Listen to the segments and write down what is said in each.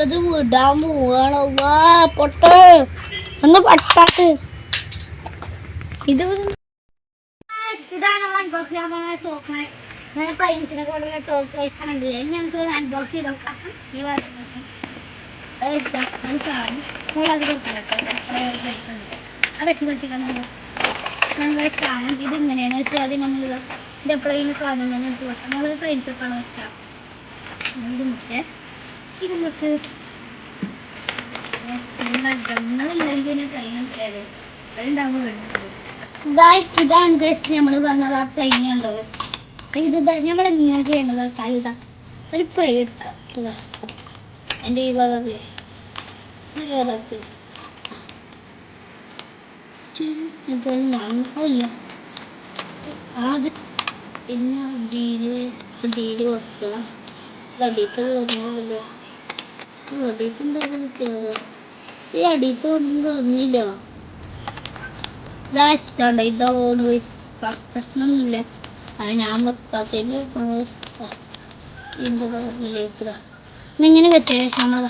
അടുത്തത് വിടാൻ പോവാണ്. വാ പൊട്ട. ഒന്ന് പട്ടാക്ക്. ഇത് ഇതാണ് ഞാൻ അൺബോക്സ് ഞങ്ങൾ വെച്ചാൽ അത് നമ്മൾ ഇത് എപ്പോഴെങ്കിലും കാണും ഞാൻ എടുത്ത് നമ്മൾ ഫ്രണ്ട്സ് കാണാൻ വെക്കാം ഇത് മുട്ട് ഇതാണ് ഗസ്റ്റ് നമ്മൾ പറഞ്ഞത് ആ ട്രെയിനുള്ളത് ഇത് നമ്മൾ എങ്ങനെ ചെയ്യേണ്ടത് കഴുത ഒരു എടുക്കുക എന്റെ ഈ ഭാഗത്ത് ഇതെല്ലാം ഇല്ല ആദ്യം പിന്നെ ഡീൽ ഡീൽ വെക്കുക. അടിയത്ത് കയറുന്നില്ല ഇങ്ങനെ രണ്ടാമത്തെ നമ്മൾ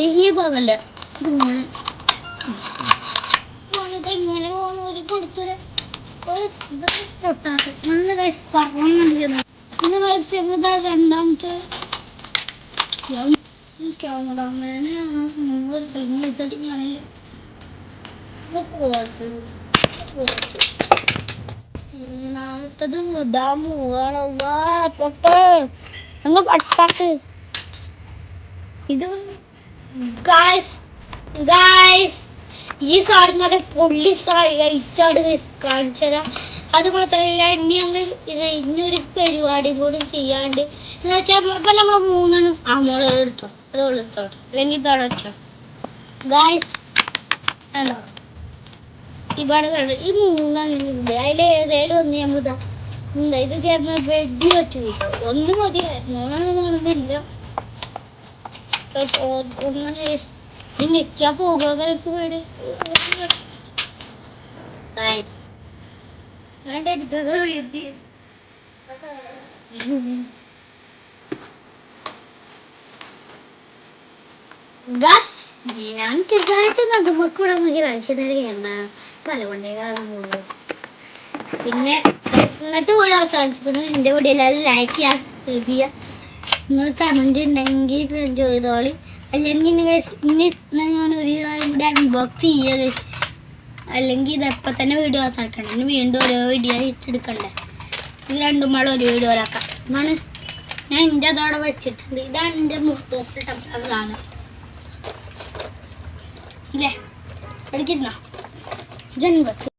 ഈ ഒരു പിന്നെ രണ്ടാമത്തെ ക്യാമറമാനെ ഒരു തെങ്ങ് വെച്ചിട്ട് ഞാൻ മൂന്നാമത്തത് വിടാൻ പോവാണോ വാ പൊട്ട അങ്ങ് പട്ടാക്ക് ഇത് ഗായ്സ് ഗായ്സ് ഈ സാധനം പുള്ളി കഴിച്ചാട് കാണിച്ചതാ അത് മാത്രമല്ല ഇനി ഞങ്ങൾ ഇത് ഇനിയൊരു പരിപാടി കൂടി ചെയ്യാണ്ട് എന്ന് വെച്ചാൽ നമ്മൾ മൂന്നെണ്ണം ആ മോളെ എടുത്തോ അത് എടുത്തോ അല്ലെങ്കിൽ തുടച്ചോ ഇവിടെ ഈ മൂന്നെണ്ണം ഉണ്ട് അതിൽ ഏതേലും ഒന്ന് നമ്മൾ ഇതാ ഇത് ചേർന്ന് വെടി വെച്ചു ഒന്ന് മതി. മൂന്നെണ്ണം കാണുന്നില്ല. ഒന്നിനെ നിൽക്കാൻ പോകുക പേടി. ഞാൻ പിന്നെ ഇന്നത്തെ ചെയ്തോളി അല്ലെങ്കിൽ ഒരു കൂടി അൺബോക്സ് ചെയ്യുക. അല്ലെങ്കിൽ ഇതെപ്പം തന്നെ വീഡിയോ ആക്കണം ഇനി വീണ്ടും ഓരോ വീഡിയോ ഇട്ടെടുക്കണ്ടേ ഇത് രണ്ടും പാടെ ഒരു വീഡിയോ ആക്കാം എന്നാണ് ഞാൻ എന്റെ അതോടെ വെച്ചിട്ടുണ്ട്. ഇതാണ് എന്റെ മുപ്പത്തി സാധനം ഇല്ലേ? പഠിക്കുന്നോ ജന്മത്ത്